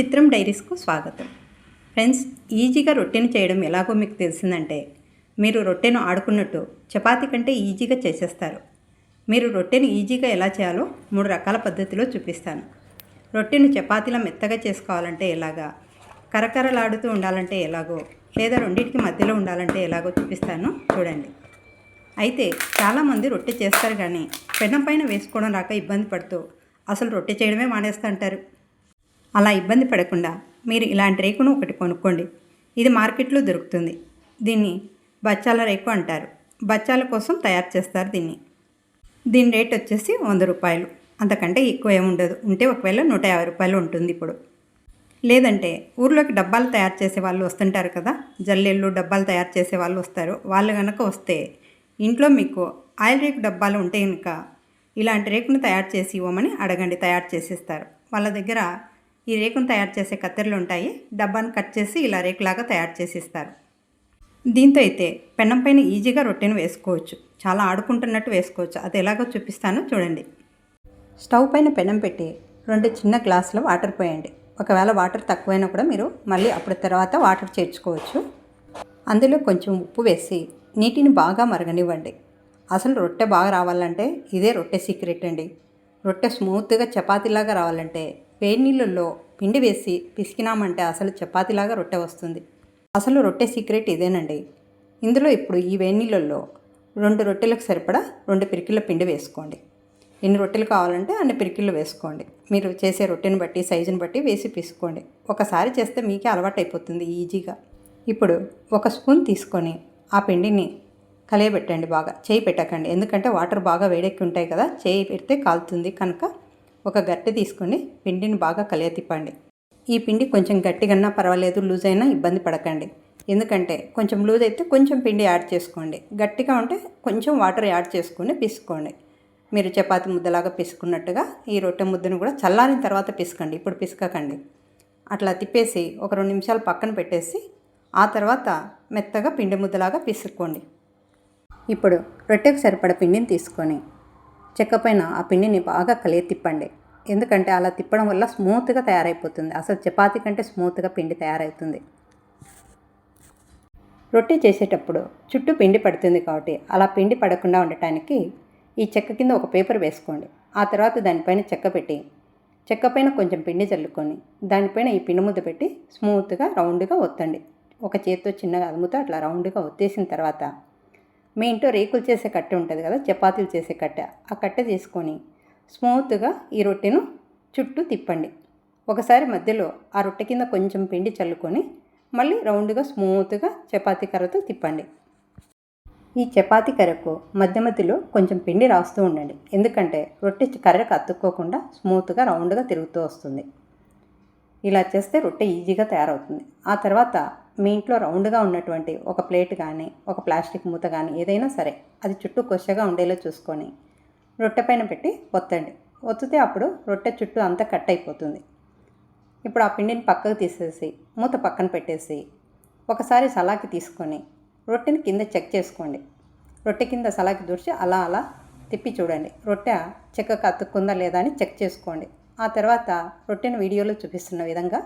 చిత్రం డైరీస్కు స్వాగతం. ఫ్రెండ్స్ ఈజీగా రొట్టెను చేయడం ఎలాగో మీకు తెలిసిందంటే మీరు రొట్టెను ఆడుకున్నట్టు చపాతి కంటే ఈజీగా చేసేస్తారు. మీరు రొట్టెను ఈజీగా ఎలా చేయాలో మూడు రకాల పద్ధతిలో చూపిస్తాను. రొట్టెను చపాతీలా మెత్తగా చేసుకోవాలంటే ఎలాగా కరకరలాడుతూ ఉండాలంటే ఎలాగో లేదా రెండింటికి మధ్యలో ఉండాలంటే ఎలాగో చూపిస్తాను చూడండి. అయితే చాలామంది రొట్టె చేస్తారు కానీ పెనం పైన వేసుకోవడం రాక ఇబ్బంది పడుతూ అసలు రొట్టె చేయడమే మానేస్తా అంటారు. అలా ఇబ్బంది పడకుండా మీరు ఇలాంటి రేకును ఒకటి కొనుక్కోండి. ఇది మార్కెట్లో దొరుకుతుంది. దీన్ని బచ్చాల రేకు అంటారు. బచ్చాల కోసం తయారు చేస్తారు దీన్ని. దీని రేట్ వచ్చేసి వంద రూపాయలు. అంతకంటే ఎక్కువ ఏముండదు ఉంటే ఒకవేళ నూట యాభై రూపాయలు ఉంటుంది ఇప్పుడు. లేదంటే ఊర్లోకి డబ్బాలు తయారు చేసే వాళ్ళు వస్తుంటారు కదా? జల్లెళ్ళు డబ్బాలు తయారు చేసే వాళ్ళు వస్తారు. వాళ్ళు కనుక వస్తే ఇంట్లో మీకు ఆయిల్ రేకు డబ్బాలు ఉంటే కనుక ఇలాంటి రేకును తయారు చేసి ఇవ్వమని అడగండి. తయారు చేసేస్తారు. వాళ్ళ దగ్గర ఈ రేకును తయారు చేసే కత్తెరలు ఉంటాయి. డబ్బాను కట్ చేసి ఇలా రేకులాగా తయారు చేసి ఇస్తారు దీంతో అయితే పెన్నం పైన ఈజీగా రొట్టెను వేసుకోవచ్చు. చాలా ఆడుకుంటున్నట్టు వేసుకోవచ్చు. అది ఎలాగో చూపిస్తానో. చూడండి. స్టవ్ పైన పెనం పెట్టి రెండు చిన్న గ్లాసులో వాటర్ పోయండి. ఒకవేళ వాటర్ తక్కువైనా కూడా మీరు మళ్ళీ అప్పుడు తర్వాత వాటర్ చేర్చుకోవచ్చు. అందులో కొంచెం ఉప్పు వేసి నీటిని బాగా మరగనివ్వండి. అసలు రొట్టె బాగా రావాలంటే ఇదే రొట్టె సీక్రెట్ అండి. రొట్టె స్మూత్గా చపాతీలాగా రావాలంటే వేడి నీళ్ళల్లో పిండి వేసి పిసికినామంటే అసలు చపాతీలాగా రొట్టె వస్తుంది. అసలు రొట్టె సీక్రెట్ ఇదేనండి. ఇందులో ఇప్పుడు ఈ వేడి నీళ్ళల్లో రెండు రొట్టెలకు సరిపడా రెండు పిరికిళ్ళ పిండి వేసుకోండి. ఎన్ని రొట్టెలు కావాలంటే అన్ని పిరికిళ్ళు వేసుకోండి. మీరు చేసే రొట్టెని బట్టి సైజుని బట్టి వేసి పిసుకోండి. ఒకసారి చేస్తే మీకే అలవాటు అయిపోతుంది ఈజీగా. ఇప్పుడు ఒక స్పూన్ తీసుకొని ఆ పిండిని కలియబెట్టండి బాగా. చేయి పెట్టకండి. ఎందుకంటే వాటర్ బాగా వేడెక్కి ఉంటాయి కదా చేయి పెడితే కాలుతుంది కనుక ఒక గట్టె తీసుకొని పిండిని బాగా కలియ తిప్పండి. ఈ పిండి కొంచెం గట్టిగన్నా పర్వాలేదు లూజ్ అయినా ఇబ్బంది పడకండి. ఎందుకంటే కొంచెం లూజ్ అయితే కొంచెం పిండి యాడ్ చేసుకోండి. గట్టిగా ఉంటే కొంచెం వాటర్ యాడ్ చేసుకొని పిసుకోండి. మీరు చపాతి ముద్దలాగా పిసుకున్నట్టుగా ఈ రొట్టె ముద్దను కూడా చల్లారిన తర్వాత పిసకండి. ఇప్పుడు పిసకకండి. అట్లా తిప్పేసి ఒక రెండు నిమిషాలు పక్కన పెట్టేసి ఆ తర్వాత మెత్తగా పిండి ముద్దలాగా పిసుక్కోండి. ఇప్పుడు రొట్టెకు సరిపడ పిండిని తీసుకొని చెక్క పైన ఆ పిండిని బాగా కలిగి తిప్పండి. ఎందుకంటే అలా తిప్పడం వల్ల స్మూత్గా తయారైపోతుంది. అసలు చపాతీ కంటే స్మూత్గా పిండి తయారవుతుంది. రొట్టె చేసేటప్పుడు చుట్టూ పిండి పడుతుంది కాబట్టి అలా పిండి పడకుండా ఉండటానికి ఈ చెక్క కింద ఒక పేపర్ వేసుకోండి. ఆ తర్వాత దానిపైన చెక్క పెట్టి చెక్క పైన కొంచెం పిండి చల్లుకొని దానిపైన ఈ పిండి ముద్ద పెట్టి స్మూత్గా రౌండ్గా ఒత్తండి. ఒక చేతితో చిన్నగా అదుముతో అట్లా రౌండ్గా ఒత్తేసిన తర్వాత మీ ఇంట్లో రేకులు చేసే కట్టె ఉంటుంది కదా చపాతీలు చేసే కట్టె ఆ కట్టె తీసుకొని స్మూత్గా ఈ రొట్టెను చుట్టూ తిప్పండి. ఒకసారి మధ్యలో ఆ రొట్టె కింద కొంచెం పిండి చల్లుకొని మళ్ళీ రౌండ్గా స్మూత్గా చపాతీ కర్రతో తిప్పండి. ఈ చపాతీ కర్రకు మధ్య మధ్యలో కొంచెం పిండి రాస్తూ ఉండండి. ఎందుకంటే రొట్టె కర్రకు అతుక్కోకుండా స్మూత్గా రౌండ్గా తిరుగుతూ వస్తుంది. ఇలా చేస్తే రొట్టె ఈజీగా తయారవుతుంది. ఆ తర్వాత మీ ఇంట్లో రౌండ్గా ఉన్నటువంటి ఒక ప్లేట్ కానీ ఒక ప్లాస్టిక్ మూత కానీ ఏదైనా సరే అది చుట్టూ కొచ్చగా ఉండేలా చూసుకొని రొట్టె పైన పెట్టి ఒత్తండి. ఒత్తితే అప్పుడు రొట్టె చుట్టూ అంతా కట్ అయిపోతుంది. ఇప్పుడు ఆ పిండిని పక్కకు తీసేసి మూత పక్కన పెట్టేసి ఒకసారి సలాకి తీసుకొని రొట్టెని కింద చెక్ చేసుకోండి. రొట్టె కింద సలాకి దూర్చి అలా అలా తిప్పి చూడండి. రొట్టె చెక్కకు అతుక్కుందా లేదా అని చెక్ చేసుకోండి. ఆ తర్వాత రొట్టెను వీడియోలో చూపిస్తున్న విధంగా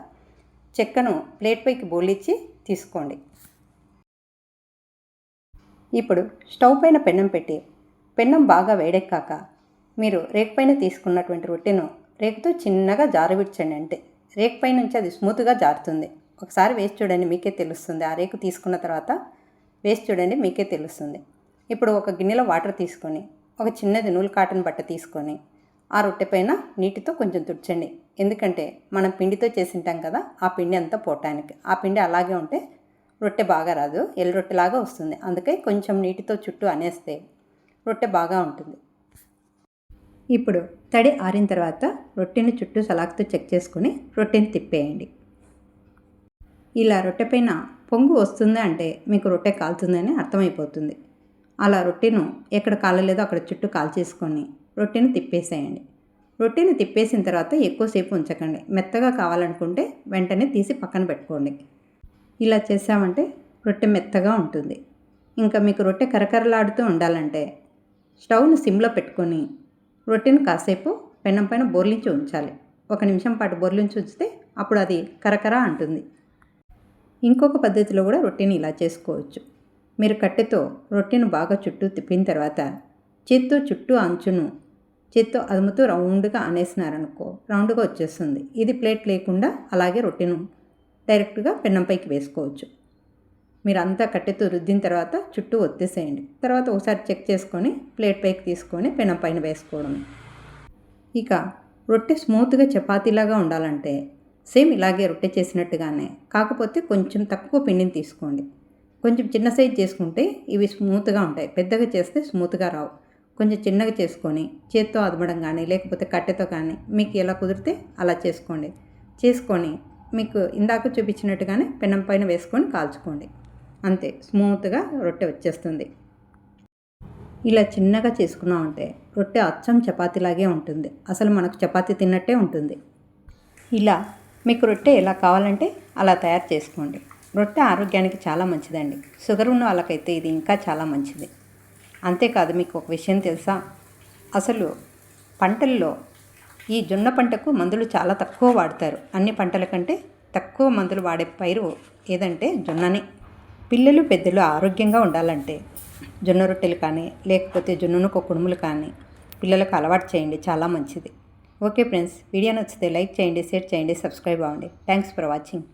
చెక్కను ప్లేట్ పైకి బోలిచ్చి తీసుకోండి. ఇప్పుడు స్టవ్ పైన పెన్నం పెట్టి పెన్నం బాగా వేడెక్కాక మీరు రేకు పైన తీసుకున్నటువంటి రొట్టెను రేకుతో చిన్నగా జారవిడ్చండి అంటే. రేకు పై నుంచి అది స్మూత్గా జారుతుంది. ఒకసారి వేసి చూడండి మీకే తెలుస్తుంది. ఆ రేకు తీసుకున్న తర్వాత వేసి చూడండి మీకే తెలుస్తుంది. ఇప్పుడు ఒక గిన్నెలో వాటర్ తీసుకొని ఒక చిన్నది నూలు కాటన్ బట్ట తీసుకొని ఆ రొట్టె పైన నీటితో కొంచెం తుడ్చండి. ఎందుకంటే మనం పిండితో చేసింటాం కదా ఆ పిండి అంతా పోటానికి. ఆ పిండి అలాగే ఉంటే రొట్టె బాగా రాదు ఎల్లు రొట్టెలాగా వస్తుంది. అందుకే కొంచెం నీటితో చుట్టూ అనేస్తే రొట్టె బాగా ఉంటుంది. ఇప్పుడు తడి ఆరిన తర్వాత రొట్టెను చుట్టూ సలాక్తో చెక్ చేసుకుని రొట్టెని తిప్పేయండి. ఇలా రొట్టె పైన పొంగు వస్తుంది అంటే మీకు రొట్టె కాలుతుందని అర్థమైపోతుంది. అలా రొట్టెను ఎక్కడ కాలలేదో అక్కడ చుట్టూ కాల్చేసుకొని రొట్టెను తిప్పేసేయండి. రొట్టెని తిప్పేసిన తర్వాత ఎక్కువసేపు ఉంచకండి. మెత్తగా కావాలనుకుంటే వెంటనే తీసి పక్కన పెట్టుకోండి. ఇలా చేసామంటే రొట్టె మెత్తగా ఉంటుంది. ఇంకా మీకు రొట్టె కరకరలాడుతూ ఉండాలంటే స్టవ్ను సిమ్లో పెట్టుకొని రొట్టెను కాసేపు పెనం పైన బోర్లించి ఉంచాలి. ఒక నిమిషం పాటు బోర్లించి ఉంచితే అప్పుడు అది కరకర అంటుంది. ఇంకొక పద్ధతిలో కూడా రొట్టెని ఇలా చేసుకోవచ్చు. మీరు కట్టెతో రొట్టెను బాగా చుట్టూ తిప్పిన తర్వాత చేత్తో చుట్టూ అంచును చేత్తో అదుముతూ రౌండ్గా అనేసినారనుకో రౌండ్గా వచ్చేస్తుంది. ఇది ప్లేట్ లేకుండా అలాగే రొట్టెను డైరెక్ట్గా పెన్నంపైకి వేసుకోవచ్చు. మీరు అంతా కట్టెతో రుద్దిన తర్వాత చుట్టూ ఒత్తేసేయండి. తర్వాత ఒకసారి చెక్ చేసుకొని ప్లేట్ పైకి తీసుకొని పెనం పైన వేసుకోవడం ఇక రొట్టె స్మూత్గా చపాతీలాగా ఉండాలంటే సేమ్ ఇలాగే రొట్టె చేసినట్టుగానే కాకపోతే కొంచెం తక్కువ పిండిని తీసుకోండి. కొంచెం చిన్న సైజ్ చేసుకుంటే ఇవి స్మూత్గా ఉంటాయి. పెద్దగా చేస్తే స్మూత్గా రావు. కొంచెం చిన్నగా చేసుకొని చేత్తో అదమడం కానీ లేకపోతే కట్టెతో కానీ మీకు ఎలా కుదిరితే అలా చేసుకోండి. చేసుకొని మీకు ఇందాక చూపించినట్టుగానే పెనం పైన వేసుకొని కాల్చుకోండి. అంతే స్మూత్గా రొట్టె వచ్చేస్తుంది. ఇలా చిన్నగా చేసుకున్నామంటే రొట్టె అచ్చం చపాతీలాగే ఉంటుంది. అసలు మనకు చపాతీ తిన్నట్టే ఉంటుంది. ఇలా మీకు రొట్టె ఎలా కావాలంటే అలా తయారు చేసుకోండి. రొట్టె ఆరోగ్యానికి చాలా మంచిదండి. షుగర్ ఉన్న వాళ్ళకైతే ఇది ఇంకా చాలా మంచిది. అంతేకాదు మీకు ఒక విషయం తెలుసా? అసలు పంటల్లో ఈ జొన్న పంటకు మందులు చాలా తక్కువ వాడతారు. అన్ని పంటల కంటే తక్కువ మందులు వాడే పైరు ఏదంటే జొన్ననే. పిల్లలు పెద్దలు ఆరోగ్యంగా ఉండాలంటే జొన్న రొట్టెలు కానీ లేకపోతే జొన్నకు కుడుములు కానీ పిల్లలకు అలవాటు చేయండి. చాలా మంచిది. ఓకే ఫ్రెండ్స్ వీడియో నచ్చితే లైక్ చేయండి షేర్ చేయండి సబ్స్క్రైబ్ అవ్వండి. Thanks for watching.